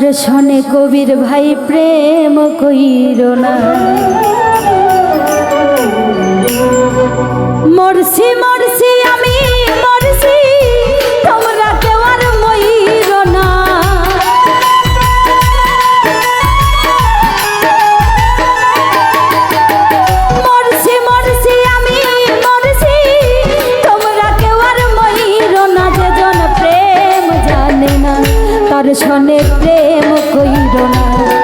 আর শোনে কবির ভাই প্রেম কইর না। মরসি মর পেছনে প্রেম কইর না।